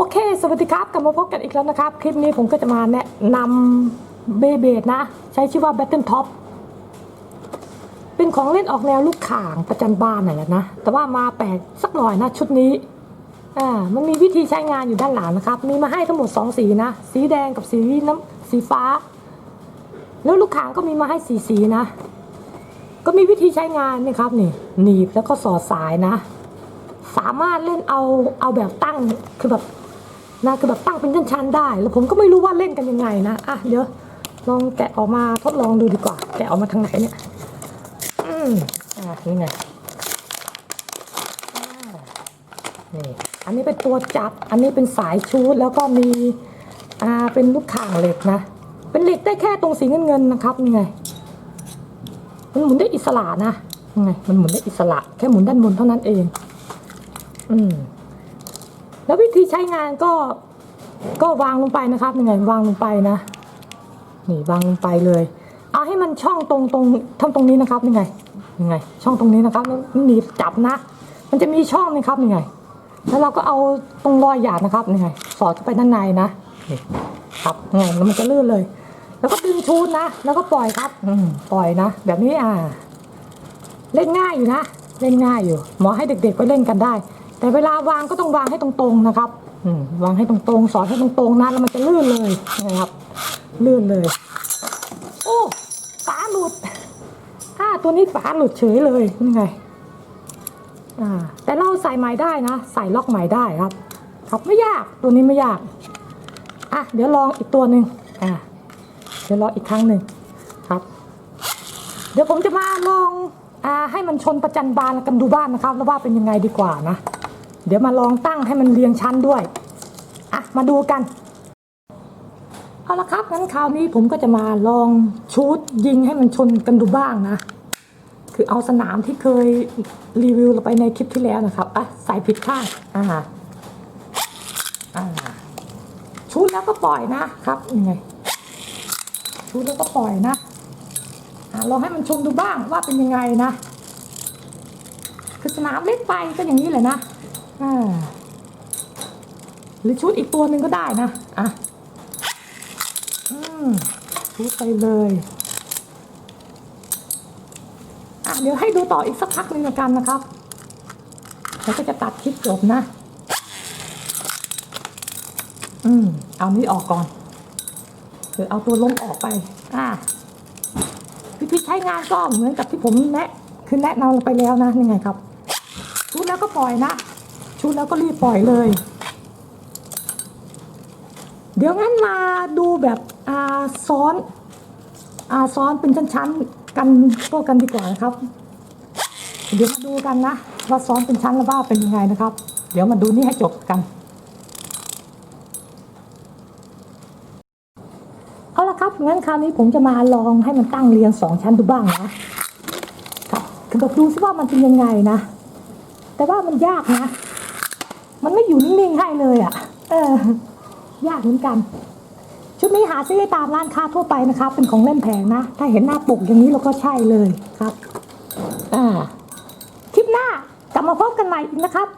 โอเค สวัสดีครับ กลับมาพบกันอีกแล้วนะครับ คลิปนี้ผมก็จะมาแนะนำเบเบดนะ ใช้ชื่อว่า Battle Top เป็นของเล่นออกแนวลูกข่างประจันบานหน่อยแหละนะ แต่ว่ามาแปลกสักหน่อยนะชุดนี้ อ่า มันมีวิธีใช้งานอยู่ด้านหลังนะครับ มีมาให้ทั้งหมด 2 สีนะ สีแดงกับสีน้ำสีฟ้า แล้วลูกข่างก็มีมาให้สีสีนะ ก็มีวิธีใช้งานนะครับนี่ หนีบแล้วก็สอดสายนะ สามารถเล่นเอาเอาแบบตั้งคือแบบ นะคือแบบตั้งเป็นชั้นๆได้ แล้วผมก็ไม่รู้ว่าเล่นกันยังไงนะ อะเดี๋ยวลองแกะออกมาทดลองดูดีกว่า แกะออกมาทางไหนเนี่ย อืมอะนี่ไงนี่อันนี้เป็นตัวจับ อันนี้เป็นสายชูดแล้วก็มีอ่าเป็นลูกข่างเหล็กนะ เป็นเหล็กได้แค่ตรงสีเงินเงินๆนะครับนี่ไง มันหมุนได้อิสระนะยังไง มันหมุนได้อิสระ แค่หมุนด้านบนเท่านั้นเอง อืม แล้ววิธีใช้งานก็ก็วางลงไปนะครับยังไงวางลงไปนะ นี่วางลงไปเลย เอาให้มันช่องตรงตรงทำตรงนี้นะครับยังไงยังไง ช่องตรงนี้นะครับแล้วหนีบจับนะ มันจะมีช่องนะครับยังไง แล้วเราก็เอาตรงรอยหยาดนะครับยังไง สอดเข้าไปด้านในนะนี่ครับยังไงแล้วมันจะลื่นเลย แล้วก็ดึงชูดนะ แล้วก็ปล่อยครับอืปล่อยนะ แบบนี้อ่า เล่นง่ายอยู่นะ เล่นง่ายอยู่ หมาะให้เด็กๆไปเล่นกันได้ แต่เวลาวางก็ต้องวางให้ตรงๆนะครับอืมวางให้ตรงๆ สอนให้ตรงๆนะแล้วมันจะลื่นเลยนะครับลื่นเลย โอ้ฝาหลุดอ่าตัวนี้ฝาหลุดเฉยเลยนี่ไงอ่าแต่เราใส่ใหม่ได้นะ ใส่ล็อกใหม่ได้ครับ ครับไม่ยากตัวนี้ไม่ยากอะเดี๋ยวลองอีกตัวหนึ่งอ่าเดี๋ยวรองอีกครั้งหนึ่งครับ เดี๋ยวผมจะมาลองอ่าให้มันชนประจันบานกันดูบ้านนะครับ แล้วว่าเป็นยังไงดีกว่านะ เดี๋ยวมาลองตั้งให้มันเรียงชั้นด้วย อะ มาดูกัน เอาละครับ งั้นคราวนี้ผมก็จะมาลองชูดยิงให้มันชนกันดูบ้างนะ คือเอาสนามที่เคยรีวิวไปในคลิปที่แล้วนะครับ อะ ใส่ผิดข้าง อ่า อ่า ชูดแล้วก็ปล่อยนะครับยังไง ชูดแล้วก็ปล่อยนะ อะลองให้มันชมดูบ้างว่าเป็นยังไงนะ คือสนามเล็กไปก็อย่างนี้แหละนะ หรือชุดอีกตัวหนึ่งก็ได้นะ อะอชุดไปเลย อะ เดี๋ยวให้ดูต่ออีกสักพักหนึ่งกันนะครับแล้วก็จะตัดคลิปจบนะ อืม เอานี้ออกก่อนคือเอาตัวล้มออกไป อ่าวิธีใช้งานก็เหมือนกับที่ผมแนะ คือแนะนำไปแล้วนะยังไงครับชุดแล้วก็ปล่อยนะ ชุดแล้วก็รีบปล่อยเลย เดี๋ยวงั้นมาดูแบบอาซ้อนอาซ้อนเป็นชั้นๆกันตัวกันดีกว่านะครับ เดี๋ยวมาดูกันนะว่าซ้อนเป็นชั้นแล้วว่าเป็นยังไงนะครับ เดี๋ยวมาดูนี่ให้จบกันเอาละครับงั้นคราวนี้ผมจะมาลองให้มันตั้งเรียงสองชั้นดูบ้างนะครับคือแบบดูซิว่ามันเป็นยังไงนะ แต่ว่ามันยากนะ มันไม่อยู่นิ่งๆให้เลยอะ่ะ เออ ยากเหมือนกัน ชุดนี้หาซื้อได้ตามร้านค้าทั่วไปนะคะ เป็นของเล่นแพงนะ ถ้าเห็นหน้าปกอย่างนี้เราก็ใช่เลยครับ อ่า คลิปหน้ากลับมาพบกันใหม่อีกนะครับ